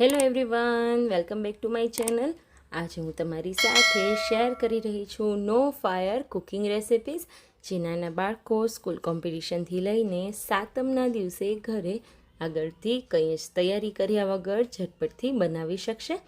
Hello everyone, welcome back to my channel. આજે હું તમારી સાથે શેર કરી રહી છું નો ફાયર કુકિંગ રેસિપીઝ, જે નાના બાળકો સ્કૂલ કોમ્પિટિશનથી લઈને સાતમના દિવસે ઘરે આગળથી કંઈ જ તૈયારી કર્યા વગર ઝટપટથી બનાવી શકશે.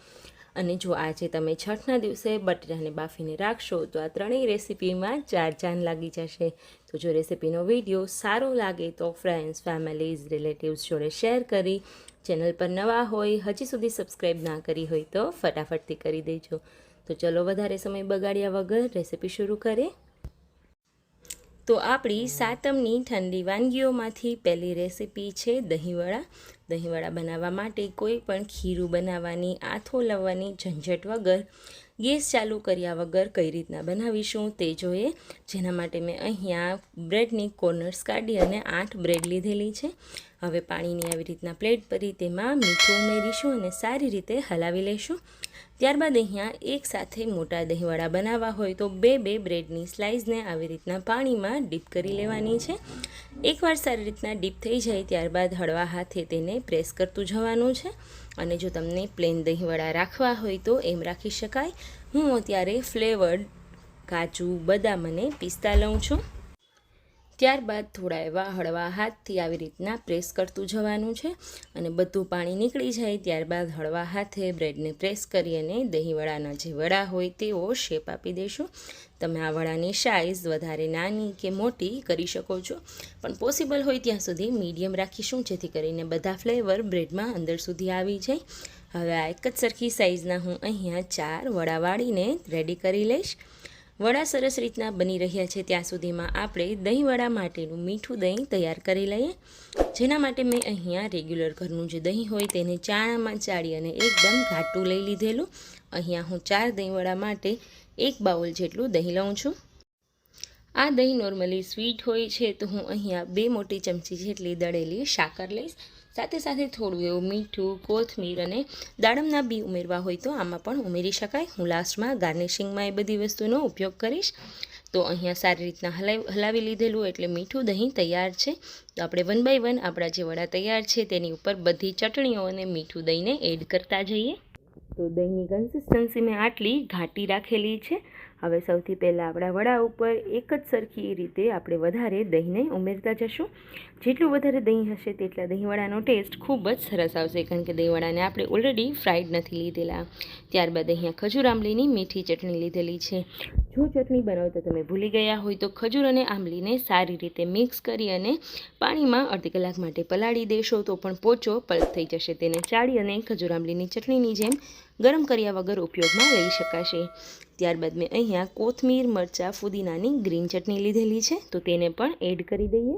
અને જો આજે તમે છઠના દિવસે બટેટાને બાફીને રાખશો, તો આ ત્રણેય રેસિપીમાં ચાર ચાંદ લાગી જશે. તો જો રેસીપીનો વીડિયો સારો લાગે, તો ફ્રેન્ડ્સ ફેમિલીઝ રિલેટિવ્સ જોડે શેર કરી ચેનલ પર નવા હોય, હજી સુધી સબસ્ક્રાઈબ ના કરી હોય તો ફટાફટથી કરી દેજો. તો ચલો વધારે સમય બગાડ્યા વગર રેસીપી શરૂ કરીએ. તો આપણી સાતમની ઠંડી વાનગીઓમાંથી પહેલી રેસિપી છે દહીંવડા. દહીંવડા બનાવવા માટે કોઈ પણ ખીરું બનાવવાની, આથો લાવવાની, ઝંઝટ વગર, ગેસ ચાલુ કર્યા વગર કઈ રીતના બનાવીશું તે જોઈએ. જેના માટે મેં અહીંયા બ્રેડની કોર્નર્સ કાઢી અને આઠ બ્રેડ લીધેલી છે. હવે પાણીની આવી રીતના પ્લેટ ભરી તેમાં મીઠું ઉમેરીશું અને સારી રીતે હલાવી લઈશું. ત્યારબાદ અહીંયા એક સાથે મોટા દહીંવડા બનાવવા હોય તો બે બે બ્રેડની સ્લાઇસને આવી રીતના પાણીમાં ડીપ કરી લેવાની છે. એકવાર સારી રીતના ડીપ થઈ જાય ત્યારબાદ હળવા હાથે તેને પ્રેસ કરતું જવાનું છે. અને જો તમને પ્લેન દહીંવડા રાખવા હોય તો એમ રાખી શકાય. હું અત્યારે ફ્લેવર્ડ કાજુ, બદામ અને પિસ્તા લઉં છું. ત્યારબાદ થોડા એવા હળવા હાથથી આવી રીતના પ્રેસ કરતું જવાનું છે અને બધું પાણી નીકળી જાય ત્યારબાદ હળવા હાથે બ્રેડને પ્રેસ કરી અને દહીંવડાના જે વડા હોય તેવો શેપ આપી દેશું. તમે આ વડાની સાઇઝ વધારે નાની કે મોટી કરી શકો છો. પણ પોસિબલ હોય ત્યાં સુધી મીડિયમ રાખીશું, જેથી કરીને બધા ફ્લેવર બ્રેડમાં અંદર સુધી આવી જાય. હવે આ એક જ સરખી સાઇઝના હું અહીંયા ચાર વડા વાળીને રેડી કરી લઈશ. વડા સરસ રીતના બની રહ્યા છે ત્યાં સુધીમાં આપણે દહીંવડા માટેનું મીઠું દહીં તૈયાર કરી લઈએ. જેના માટે મેં અહીંયા રેગ્યુલર ઘરનું જે દહીં હોય તેને ચાણામાં ચાળી અને એકદમ ઘાટું લઈ લીધેલું. અહીંયા હું ચાર દહીંવડા માટે એક બાઉલ જેટલું દહીં લઉં છું. આ દહીં નોર્મલી સ્વીટ હોય છે તો હું અહીંયા બે મોટી ચમચી જેટલી દળેલી સાકર લઈશ. સાથે સાથે થોડું એવું મીઠું કોથમીર અને દાડમના બી ઉમેરવા હોય તો આમાં પણ ઉમેરી શકાય. હું લાસ્ટમાં ગાર્નિશિંગમાં એ બધી વસ્તુનો ઉપયોગ કરીશ. તો અહીંયા સારી રીતના હલાવી હલાવી લીધેલું એટલે મીઠું દહીં તૈયાર છે. તો આપણે વન બાય વન આપણા જે વડા તૈયાર છે તેની ઉપર બધી ચટણીઓ અને મીઠું દહીંને એડ કરતા જઈએ. તો દહીંની કન્સિસ્ટન્સી મેં આટલી ઘાટી રાખેલી છે. હવે સૌથી પહેલાં આપણા વડા ઉપર એક જ સરખી રીતે આપણે વધારે દહીંને ઉમેરતા જશું. જેટલું વધારે દહીં હશે તેટલા દહીંવડાનો ટેસ્ટ ખૂબ જ સરસ આવશે, કારણ કે દહીંવડાને આપણે ઓલરેડી ફ્રાઈડ નથી લીધેલા. ત્યારબાદ અહીંયા ખજૂર આંબલીની મીઠી ચટણી લીધેલી છે. જો ચટણી બનાવતા તમે ભૂલી ગયા હોય તો ખજૂર અને આંબલીને સારી રીતે મિક્સ કરી અને પાણીમાં અડધી કલાક માટે પલાળી દેશો તો પણ પોચો પલ્પ થઈ જશે. તેને ચાળી અને ખજૂર આંબલીની ચટણીની જેમ ગરમ કર્યા વગર ઉપયોગમાં લઈ શકાશે. ત્યારબાદ મેં અહીંયા કોથમીર, મરચાં, ફુદીનાની ગ્રીન ચટણી લીધેલી છે. તો તેને પણ એડ કરી દઈએ.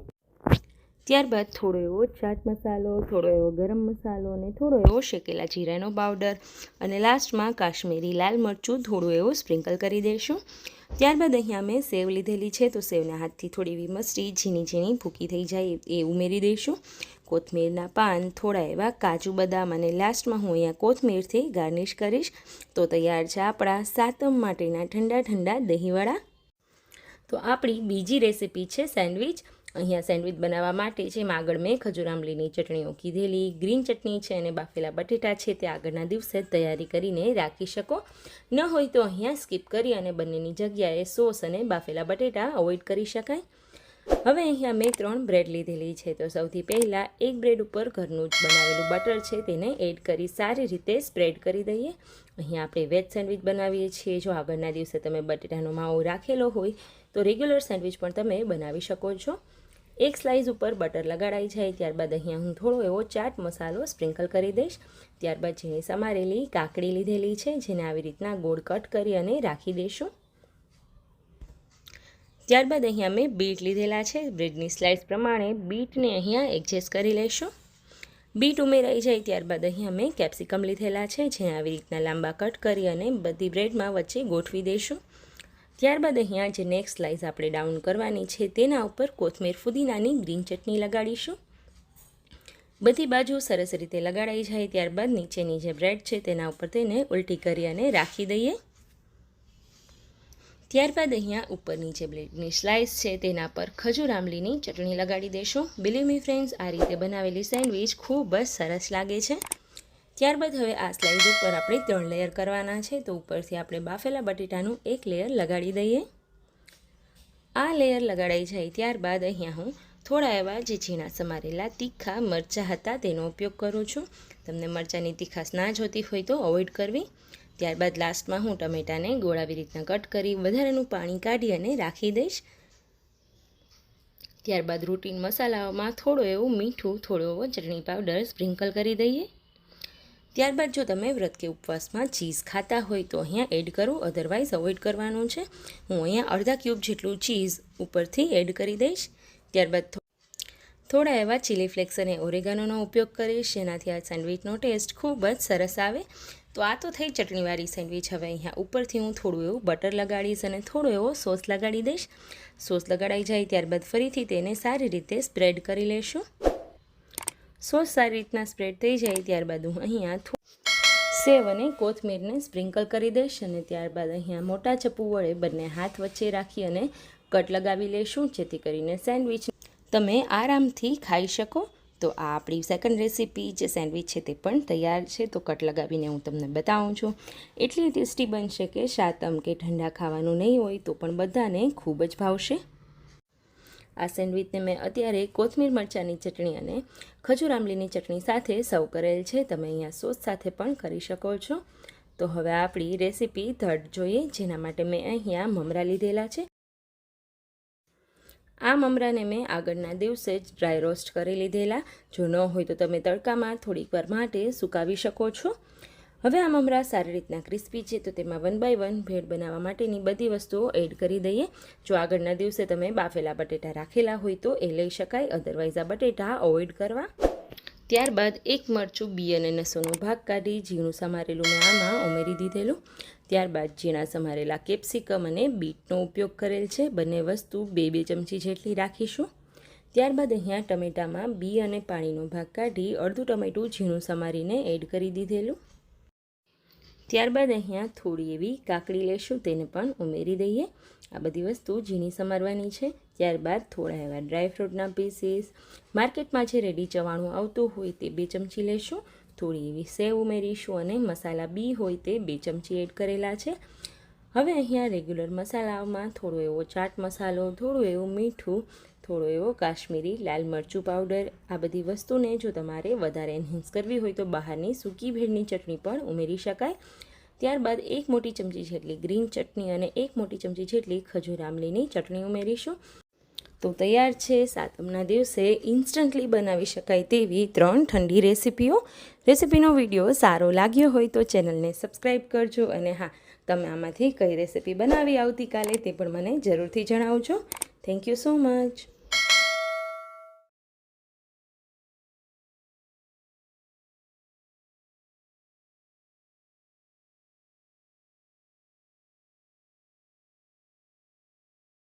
ત્યારબાદ થોડો એવો ચાટ મસાલો, થોડો એવો ગરમ મસાલો અને થોડો એવો શેકેલા જીરાનો પાવડર અને લાસ્ટમાં કાશ્મીરી લાલ મરચું થોડું એવું સ્પ્રિંકલ કરી દઈશું ત્યારબાદ અહીંયા મેં સેવ લીધેલી છે, તો સેવના હાથથી થોડી એવી મસ્તી ઝીણી ઝીણી ભૂકી થઈ જાય એ ઉમેરી દઈશું કોથમીરના પાન, થોડા એવા કાજુ બદામ અને લાસ્ટમાં હું અહીંયા કોથમીરથી ગાર્નિશ કરીશ. તો તૈયાર છે આપણા સાતમ માટેના ઠંડા ઠંડા દહીંવડા. તો આપણી બીજી રેસિપી છે સેન્ડવિચ અહીંયા સેન્ડવિચ બનાવવા માટે છે. એમાં આગળ મેં ખજૂર આંબલીની ચટણીઓ કીધેલી. ગ્રીન ચટણી છે અને બાફેલા બટેટા છે. તે આગળના દિવસે તૈયારી કરીને રાખી શકો. ન હોય તો અહીંયા સ્કીપ કરી અને બંનેની જગ્યાએ સોસ અને બાફેલા બટેટા અવોઇડ કરી શકાય. હવે અહીંયા મેં ત્રણ બ્રેડ લીધેલી છે. તો સૌથી પહેલાં એક બ્રેડ ઉપર ઘરનું જ બનાવેલું બટર છે. તેને એડ કરી સારી રીતે સ્પ્રેડ કરી દઈએ. અહીંયા આપણે વેજ સેન્ડવિચ બનાવીએ છીએ. જો આગળના દિવસે તમે બટેટાનો માવો રાખેલો હોય તો રેગ્યુલર સેન્ડવિચ પણ તમે બનાવી શકો છો. એક સ્લાઇસ ઉપર બટર લગાડાઈ જાય, ત્યારબાદ અહીંયા હું થોડો એવો ચાટ મસાલો સ્પ્રિંકલ કરી દઈશ. ત્યારબાદ જેની સમારેલી કાકડી લીધેલી છે, જેને આવી રીતના ગોળ કટ કરી અને રાખી દઈશું. ત્યારબાદ અહીંયા મેં બીટ લીધેલા છે, બ્રેડની સ્લાઇસ પ્રમાણે બીટને અહીંયા એડજસ્ટ કરી લઈશું. બીટ ઉમેરાઈ જાય, ત્યારબાદ અહીંયા મેં કેપ્સિકમ લીધેલા છે, જેને આવી રીતના લાંબા કટ કરી અને બધી બ્રેડમાં વચ્ચે ગોઠવી દઈશું. ત્યારબાદ અહીંયા જે નેક્સ્ટ સ્લાઇસ આપણે ડાઉન કરવાની છે તેના ઉપર કોથમીર ફુદીનાની ગ્રીન ચટણી લગાડીશું. બધી બાજુ સરસ રીતે લગાડાઈ જાય ત્યારબાદ નીચેની જે બ્રેડ છે તેના ઉપર તેને ઉલટી કરી અને રાખી દઈએ. ત્યારબાદ અહીંયા ઉપરની જે બ્રેડની સ્લાઇસ છે તેના પર ખજૂર આંબલીની ચટણી લગાડી દેશું. બિલીવ મી ફ્રેન્ડ્સ આ રીતે બનાવેલી સેન્ડવિચ ખૂબ જ સરસ લાગે છે. ત્યારબાદ હવે આ સ્લાઇસ ઉપર આપણે ત્રણ લેયર કરવાના છે. તો ઉપરથી આપણે બાફેલા બટેટાનું એક લેયર લગાડી દઈએ. આ લેયર લગાડાઈ જાય ત્યારબાદ અહીંયા હું થોડા એવા જે ઝીણા સમારેલા તીખા મરચાં હતા તેનો ઉપયોગ કરું છું. તમને મરચાંની તીખાશ ના જોતી હોય તો અવોઇડ કરવી. ત્યારબાદ લાસ્ટમાં હું ટમેટાને ગોળ આવી રીતના કટ કરી વધારાનું પાણી કાઢી અને રાખી દઈશ. ત્યારબાદ રૂટીન મસાલાઓમાં થોડો એવું મીઠું, થોડો એવો ચટણી પાવડર સ્પ્રિંકલ કરી દઈએ. ત્યારબાદ જો તમે વ્રત કે ઉપવાસમાં ચીઝ ખાતા હોય તો અહીંયા એડ કરો અધરવાઇઝ અવોઇડ કરવાનું છે. હું અહીંયા અડધા ક્યુબ જેટલું ચીઝ ઉપરથી એડ કરી દઈશ. ત્યારબાદ થોડા એવા ચીલી ફ્લેક્સ અને ઓરેગાનોનો ઉપયોગ કરીશ, જેનાથી આ સેન્ડવિચનો ટેસ્ટ ખૂબ જ સરસ આવે. તો આ તો થઈ ચટણીવાળી સેન્ડવિચ હવે અહીંયા ઉપરથી હું થોડું એવું બટર લગાડીશ અને થોડો એવો સોસ લગાડી દઈશ. સોસ લગાડાઈ જાય ત્યારબાદ ફરીથી તેને સારી રીતે સ્પ્રેડ કરી લઈશું સોસ સારી રીતના સ્પ્રેડ થઈ જાય ત્યારબાદ હું અહીંયા સેવ અને કોથમીરને સ્પ્રિંકલ કરી દઈશ અને ત્યારબાદ અહીંયા મોટા ચપ્પુ વડે બંને હાથ વચ્ચે રાખી અને કટ લગાવી લઈશું જેથી કરીને સેન્ડવિચ તમે આરામથી ખાઈ શકો. તો આ આપણી સેકન્ડ રેસીપી જે સેન્ડવિચ છે તે પણ તૈયાર છે, તો કટ લગાવીને હું તમને બતાવું છું. એટલી ટેસ્ટી બનશે કે શાતમ કે ઠંડા ખાવાનું નહીં હોય તો પણ બધાને ખૂબ જ ભાવશે. આ સેન્ડવિચને મેં અત્યારે કોથમીર મરચાંની ચટણી અને ખજૂર આંબલીની ચટણી સાથે સર્વ કરેલ છે. તમે અહીંયા સોસ સાથે પણ કરી શકો છો. તો હવે આપણી રેસીપી થર્ડ જોઈએ, જેના માટે મેં અહીંયા મમરા લીધેલા છે. આ મમરાને મેં આગળના દિવસે જ ડ્રાય રોસ્ટ કરી લીધેલા. જો ન હોય તો તમે તડકામાં થોડીક વાર માટે સુકાવી શકો છો. હવે આ મમરા સારી રીતના ક્રિસ્પી છે, તો તેમાં વન બાય વન ભેળ બનાવવા માટેની બધી વસ્તુઓ એડ કરી દઈએ. જો આગળના દિવસે તમે બાફેલા બટેટા રાખેલા હોય તો એ લઈ શકાય અધરવાઇઝ આ બટેટા અવોઇડ કરવા. ત્યારબાદ એક મરચું બી અને નસોનો ભાગ કાઢી, ઝીણું સમારેલું મેં આમાં ઉમેરી દીધેલું. ત્યારબાદ ઝીણા સમારેલા કેપ્સિકમ અને બીટનો ઉપયોગ કરેલ છે. બંને વસ્તુ બે બે ચમચી જેટલી રાખીશું. ત્યારબાદ અહીંયા ટમેટામાં બી અને પાણીનો ભાગ કાઢી, અડધું ટમેટું ઝીણું સમારીને એડ કરી દીધેલું. ત્યારબાદ અહીંયા થોડી એવી કાકડી લેશું, તેને પણ ઉમેરી દઈએ. આ બધી વસ્તુ ઝીણી સમારવાની છે. ત્યારબાદ થોડા એવા ડ્રાયફ્રૂટના પીસીસ માર્કેટમાં જે રેડી ચવાણું આવતું હોય તે બે ચમચી લેશું. થોડી એવી સેવ ઉમેરીશું અને મસાલા બી હોય તે બે ચમચી એડ કરેલા છે. હવે અહીંયા રેગ્યુલર મસાલામાં થોડો એવો ચાટ મસાલો, થોડું એવું મીઠું, થોડો એવો કાશ્મીરી લાલ મરચું પાવડર આ બધી વસ્તુને જો તમારે વધારે એન્હાન્સ કરવી હોય તો બહારની સૂકી ભેળની ચટણી પણ ઉમેરી શકાય. ત્યારબાદ એક મોટી ચમચી જેટલી ગ્રીન ચટણી અને એક મોટી ચમચી જેટલી ખજૂર આમલીની ચટણી ઉમેરીશું. તો તૈયાર છે સાતમના દિવસે ઇન્સ્ટન્ટલી બનાવી શકાય તેવી ત્રણ ઠંડી રેસીપીઓ. રેસીપીનો વીડિયો સારો લાગ્યો હોય તો ચેનલને સબસ્ક્રાઈબ કરજો અને હા તમે આમાંથી કઈ રેસીપી બનાવી આવતીકાલે તે પણ મને જરૂરથી જણાવજો. Thank you so much